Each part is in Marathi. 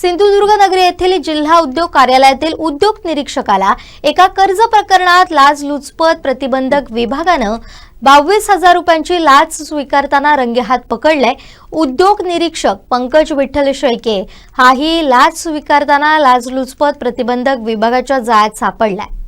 सिंधुदुर्ग नगरी येथील जिल्हा उद्योग कार्यालयातील उद्योग निरीक्षकाला एका कर्ज प्रकरणात लाचलुचपत प्रतिबंधक विभागानं बावीस हजार रुपयांची लाच स्वीकारताना रंगेहात पकडलाय. उद्योग निरीक्षक पंकज विठ्ठल शेळके हाही लाच स्वीकारताना लाचलुचपत प्रतिबंधक विभागाच्या जाळ्यात सापडलाय.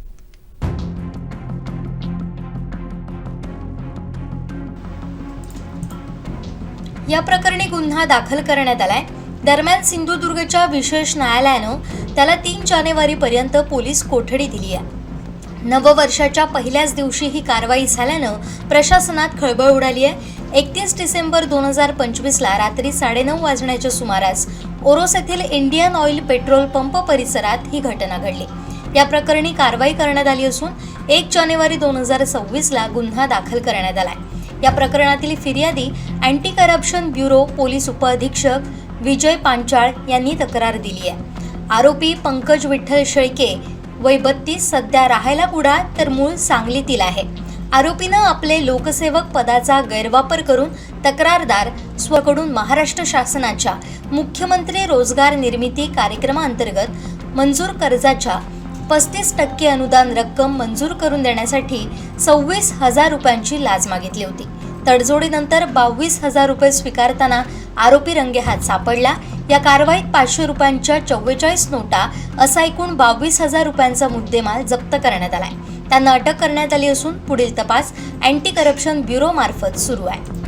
या प्रकरणी गुन्हा दाखल करण्यात आलाय. दरम्यान सिंधुदुर्गच्या विशेष न्यायालयानं त्याला तीन जानेवारीपर्यंत पोलीस कोठडी दिली आहे. नववर्षाच्या पहिल्याच दिवशी ही कारवाई झाल्यानं प्रशासनात खळबळ उडाली आहे. एकतीस डिसेंबर दोन हजार पंचवीसला रात्री साडेनऊ वाजण्याच्या सुमारास ओरोस येथील इंडियन ऑइल पेट्रोल पंप परिसरात ही घटना घडली. या प्रकरणी कारवाई करण्यात आली असून एक जानेवारी दोन हजार सव्वीसला गुन्हा दाखल करण्यात आलाय. या प्रकरणातील फिर्यादी अँटी करप्शन ब्युरो पोलीस उपअधीक्षक विजय पांचाळ यांनी तक्रार दिली आहे. आरोपी पंकज विठ्ठल शेळके वय बत्तीस सध्या राहायला कुडा तर मूळ सांगलीतील आहे. आरोपीनं आपले लोकसेवक पदाचा गैरवापर करून तक्रारदार स्वकडून महाराष्ट्र शासनाच्या मुख्यमंत्री रोजगार निर्मिती कार्यक्रमाअंतर्गत मंजूर कर्जाच्या पस्तीस टक्के अनुदान रक्कम मंजूर करून देण्यासाठी सव्वीस हजार रुपयांची लाच मागितली होती. तडजोडीनंतर बावीस हजार रुपये स्वीकारताना आरोपी रंगेहात सापडला. या कारवाईत पाचशे रुपयांच्या चव्वेचाळीस नोटा असा एकूण बावीस हजार रुपयांचा मुद्देमाल जप्त करण्यात आलाय. त्यांना अटक करण्यात आली असून पुढील तपास अँटी करप्शन ब्युरो मार्फत सुरू आहे.